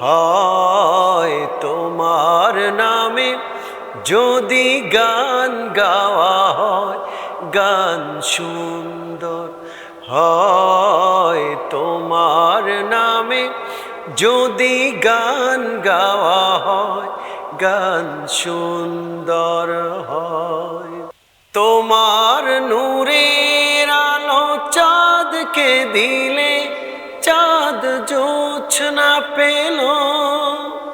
হয় তোমার নামে। যদি গান গাওয়া হয়, গান সুন্দর হয় তোমার নামে। যদি গান গাওয়া হয়, গান সুন্দর হয়। তোমার নূরের আলো চাঁদকে দিলে چاد جو